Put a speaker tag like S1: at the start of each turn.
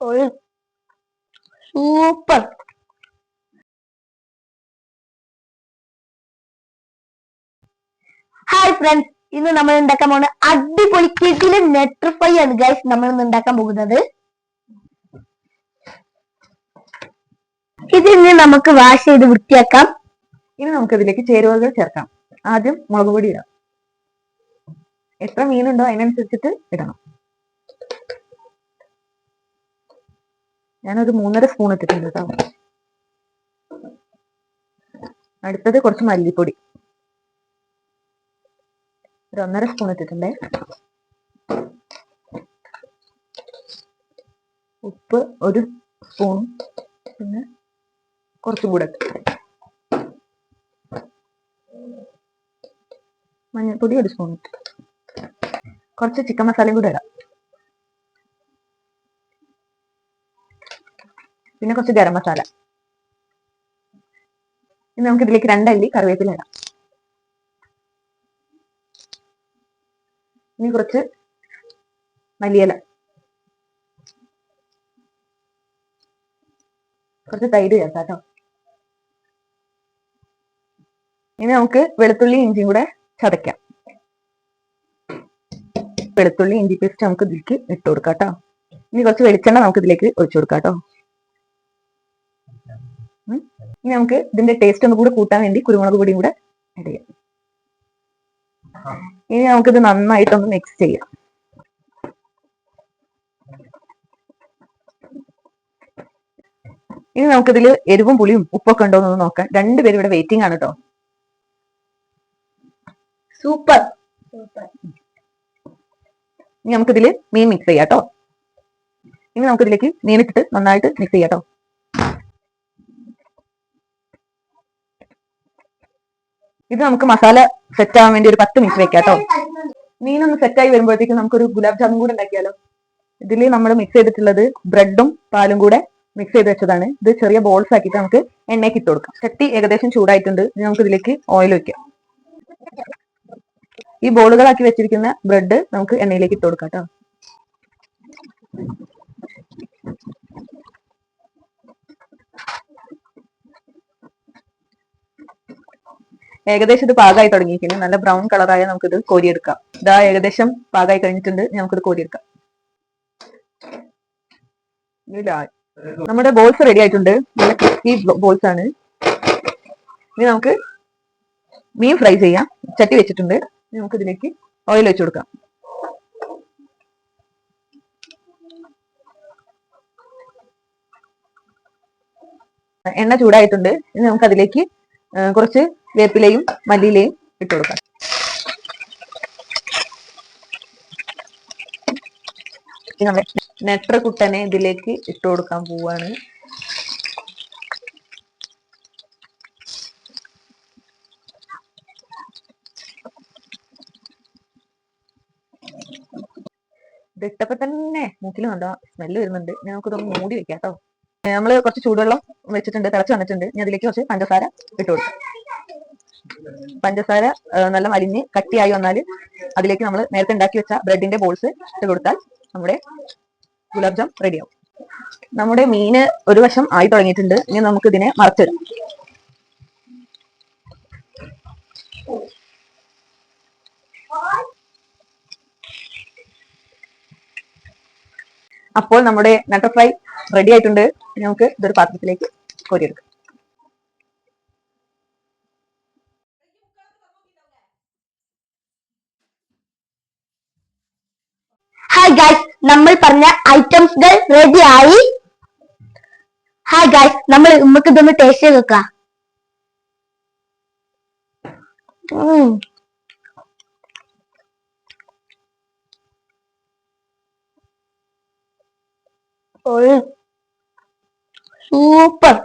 S1: ഒരു super. Hi friends ഇന്ന് നമ്മൾ ഉണ്ടാക്കാൻ പോകുന്ന അടിപൊളി കിടിലെ നെറ്റ് ആണ് ഗൈസ് നമ്മൾ ഇന്ന് ഉണ്ടാക്കാൻ പോകുന്നത്. ഇതിന് നമുക്ക് വാഷ് ചെയ്ത് വൃത്തിയാക്കാം.
S2: ഇനി നമുക്ക് ഇതിലേക്ക് ചേരുവകൾ ചേർക്കാം. ആദ്യം മുളക് പൊടി ഇടാം. എത്ര മീനുണ്ടോ അതിനനുസരിച്ചിട്ട് ഇടണം. ഞാനൊരു മൂന്നര സ്പൂൺ ഇട്ടിട്ടുണ്ട് കേട്ടോ. അടുത്തത് കുറച്ച് മല്ലിപ്പൊടി. ഒരു ഒന്നര സ്പൂൺ ഇട്ടിട്ടുണ്ടേ. ഉപ്പ് ഒരു സ്പൂൺ പിന്നെ കുറച്ചും കൂടെ. മഞ്ഞൾപ്പൊടി ഒരു സ്പൂൺ ഇട്ട് കുറച്ച് ചിക്കൻ മസാലയും കൂടെ ഇടാം. പിന്നെ കുറച്ച് ഗരം മസാല ഇനി നമുക്ക് ഇതിലേക്ക് രണ്ടല്ലി കറിവേപ്പില ഇടാം. ഇനി കുറച്ച് മല്ലിയില. കുറച്ച് തൈര് ചേർക്കാം കേട്ടോ. ഇനി നമുക്ക് വെളുത്തുള്ളി ഇഞ്ചിയും കൂടെ ചതയ്ക്കാം. വെളുത്തുള്ളി ഇഞ്ചി പേസ്റ്റ് നമുക്ക് ഇതിലേക്ക് ഇട്ട് കൊടുക്കാം കേട്ടോ ഇനി കുറച്ച് വെളിച്ചെണ്ണ നമുക്ക് ഇതിലേക്ക് ഒഴിച്ചു കൊടുക്കാം കേട്ടോ. ഇനി നമുക്ക് ഇതിന്റെ ടേസ്റ്റ് ഒന്ന് കൂടെ കൂട്ടാൻ വേണ്ടി കുരുമുളക് പൊടിയും കൂടെ ആഡ് ചെയ്യാം. ഇനി നമുക്കിത് നന്നായിട്ടൊന്ന് മിക്സ് ചെയ്യാം. ഇനി നമുക്കിതിൽ എരിവും പുളിയും ഉപ്പൊക്കെ ഉണ്ടോ എന്ന് നോക്കാം. രണ്ടുപേരും ഇവിടെ വെയിറ്റിംഗ് ആണ് കേട്ടോ
S1: സൂപ്പർ
S2: ഇനി നമുക്കിതിൽ മീൻ മിക്സ് ചെയ്യാം കേട്ടോ ഇനി നമുക്കിതിലേക്ക് മീനിട്ടിട്ട് നന്നായിട്ട് മിക്സ് ചെയ്യാം കേട്ടോ ഇത് നമുക്ക് മസാല സെറ്റ് ആവാൻ വേണ്ടി ഒരു പത്ത് മിനിറ്റ് വെക്കാം കേട്ടോ മീനൊന്ന് സെറ്റ് ആയി വരുമ്പോഴത്തേക്കും നമുക്കൊരു ഗുലാബ് ജാമുൻ കൂടെ ഉണ്ടാക്കിയാലോ. ഇതിൽ നമ്മൾ മിക്സ് ചെയ്തിട്ടുള്ളത് ബ്രെഡും പാലും കൂടെ മിക്സ് ചെയ്ത് വെച്ചതാണ്. ഇത് ചെറിയ ബോൾസ് ആക്കിയിട്ട് നമുക്ക് എണ്ണയ്ക്ക് ഇട്ട് കൊടുക്കാം. ചട്ടി ഏകദേശം ചൂടായിട്ടുണ്ട്. നമുക്ക് ഇതിലേക്ക് ഓയിൽ വെക്കാം ഈ ബോളുകളാക്കി വെച്ചിരിക്കുന്ന ബ്രെഡ് നമുക്ക് എണ്ണയിലേക്ക് ഇട്ട് കൊടുക്കാം കേട്ടോ ഏകദേശം ഇത് പാകമായി തുടങ്ങിയിരിക്കുന്നു. നല്ല ബ്രൗൺ കളറായ നമുക്കിത് കോരിയെടുക്കാം. ഇതാ ഏകദേശം പാകമായി കഴിഞ്ഞിട്ടുണ്ട്. നമുക്കിത് കോരിയെടുക്കാം. നമ്മുടെ ബോൾസ് റെഡി ആയിട്ടുണ്ട്. നല്ല ക്രിസ്പി ബോൾസ് ആണ്. ഇനി നമുക്ക് മീൻ ഫ്രൈ ചെയ്യാം. ചട്ടി വെച്ചിട്ടുണ്ട്. നമുക്ക് ഇതിലേക്ക് ഓയിൽ വെച്ച് കൊടുക്കാം. എണ്ണ ചൂടായിട്ടുണ്ട്. ഇനി നമുക്ക് അതിലേക്ക് കുറച്ച് വേപ്പിലയും മല്ലിയിലയും ഇട്ട് കൊടുക്കാം. നമ്മുടെ നെട്ര കുട്ടനെ ഇതിലേക്ക് ഇട്ട് കൊടുക്കാൻ പോവാണ്. ഇതിട്ടപ്പോ തന്നെ മൂക്കിൽ കണ്ടോ സ്മെല്ല് വരുന്നുണ്ട്. നമുക്കിതൊന്ന് മൂടി വെക്കാം നമ്മൾ കുറച്ച് ചൂടുവെള്ളം വെച്ചിട്ടുണ്ട് തിളച്ച് വന്നിട്ടുണ്ട്. ഞാൻ അതിലേക്ക് കുറച്ച് പഞ്ചസാര ഇട്ടു കൊടുക്കും. പഞ്ചസാര നല്ല വലിഞ്ഞ് കട്ടിയായി വന്നാൽ അതിലേക്ക് നമ്മൾ നേരത്തെ ഉണ്ടാക്കി വെച്ച ബ്രെഡിന്റെ ബോൾസ് ഇട്ട് കൊടുത്താൽ നമ്മുടെ ഗുലാബ് ജാം റെഡിയാവും. നമ്മുടെ മീന് ഒരു വശം ആയി തുടങ്ങിയിട്ടുണ്ട്. ഇനി നമുക്ക് ഇതിനെ മറച്ചിടാം. അപ്പോൾ നമ്മുടെ നട്ടർ ഫ്രൈ റെഡി ആയിട്ടുണ്ട്. നമുക്ക് ഇതൊരു പാത്രത്തിലേക്ക് കോരിയെടുക്കാം.
S1: ഹായ് ഗായ്സ് നമ്മൾ പറഞ്ഞ ഐറ്റംസുകൾ റെഡി ആയി. ഹായ് ഗായ്സ് നമ്മൾ നമുക്ക് ഇതൊന്ന് ടേസ്റ്റ് ചെയ്ത് നോക്കാം. സൂപ്പർ.